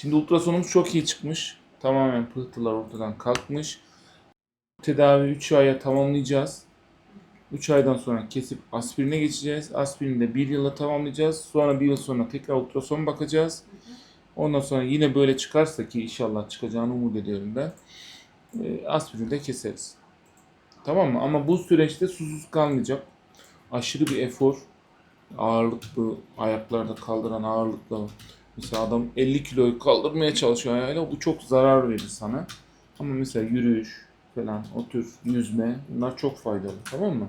Şimdi ultrasonumuz çok iyi çıkmış. Tamamen pıhtılar ortadan kalkmış. Tedavi 3 aya tamamlayacağız. 3 aydan sonra kesip aspirine geçeceğiz. Aspirini de 1 yıla tamamlayacağız. Sonra 1 yıl sonra tekrar ultrason bakacağız. Ondan sonra yine böyle çıkarsa ki inşallah çıkacağını umut ediyorum ben. E, aspirini de keseriz. Tamam mı? Ama bu süreçte susuz kalmayacak. Aşırı bir efor, ağırlıklı, ayaklarda kaldıran ağırlıkla. Mesela adam 50 kiloyu kaldırmaya çalışıyor ayağıyla. Bu çok zarar verir sana. Ama mesela yürüyüş falan, o tür yüzme bunlar çok faydalı. Tamam mı?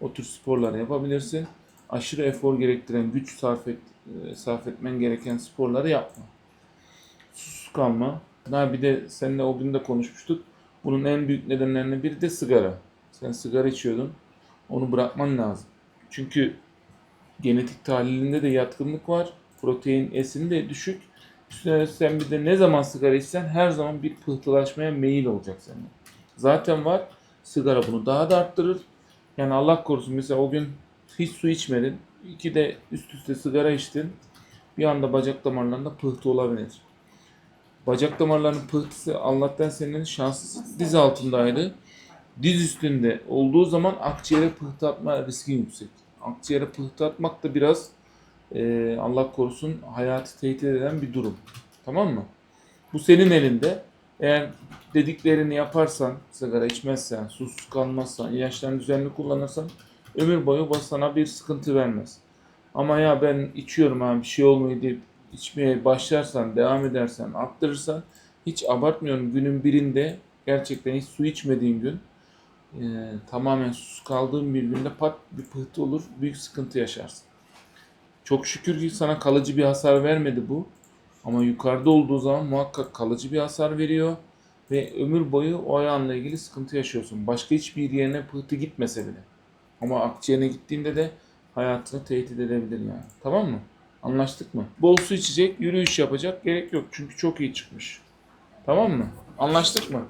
O tür sporlar yapabilirsin. Aşırı efor gerektiren, güç sarf, et, e, sarf etmen gereken sporları yapma. Susuz kalma. Daha bir de seninle o gün de konuşmuştuk. Bunun en büyük nedenlerinden biri de sigara. Sen sigara içiyordun. Onu bırakman lazım. Çünkü genetik tahlilinde de yatkınlık var. Protein esini de düşük. Üstüne sen bir de ne zaman sigara içsen her zaman bir pıhtılaşmaya meyil olacak sende. Zaten var. Sigara bunu daha da arttırır. Yani Allah korusun mesela o gün hiç su içmedin. İki de üst üste sigara içtin. Bir anda bacak damarlarında pıhtı olabilir. Bacak damarlarının pıhtısı Allah'tan senin şanssız diz altındaydı. Diz üstünde olduğu zaman akciğere pıhtı atma riski yüksek. Akciğere pıhtı atmak da biraz e, Allah korusun hayatı tehdit eden bir durum. Tamam mı? Bu senin elinde. Eğer dediklerini yaparsan, sigara içmezsen, susuz kalmazsan, ilaçlarını düzenli kullanırsan ömür boyu sana bir sıkıntı vermez. Ama ya ben içiyorum abi bir şey olmuyor deyip içmeye başlarsan, devam edersen, arttırırsan hiç abartmıyorum günün birinde gerçekten hiç su içmediğin gün e, tamamen susuz kaldığın bir günde pat bir pıhtı olur, büyük sıkıntı yaşarsın. Çok şükür ki sana kalıcı bir hasar vermedi bu. Ama yukarıda olduğu zaman muhakkak kalıcı bir hasar veriyor. Ve ömür boyu o ayağınla ilgili sıkıntı yaşıyorsun. Başka hiçbir yerine pıhtı gitmese bile. Ama akciğerine gittiğinde de hayatını tehdit edebilir yani. Tamam mı? Anlaştık mı? Bol su içecek, yürüyüş yapacak. Gerek yok çünkü çok iyi çıkmış. Tamam mı? Anlaştık mı?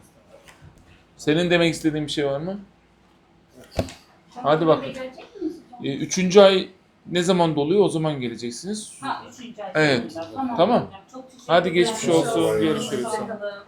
Senin demek istediğin bir şey var mı? Hadi bakalım. E, Üçüncü ay ne zaman doluyor o zaman geleceksiniz. Ha, üçüncü ay Evet. Tamam. Tamam. çok teşekkür Hadi geçmiş ederim. olsun. Görüşürüz. Hoşçakalın.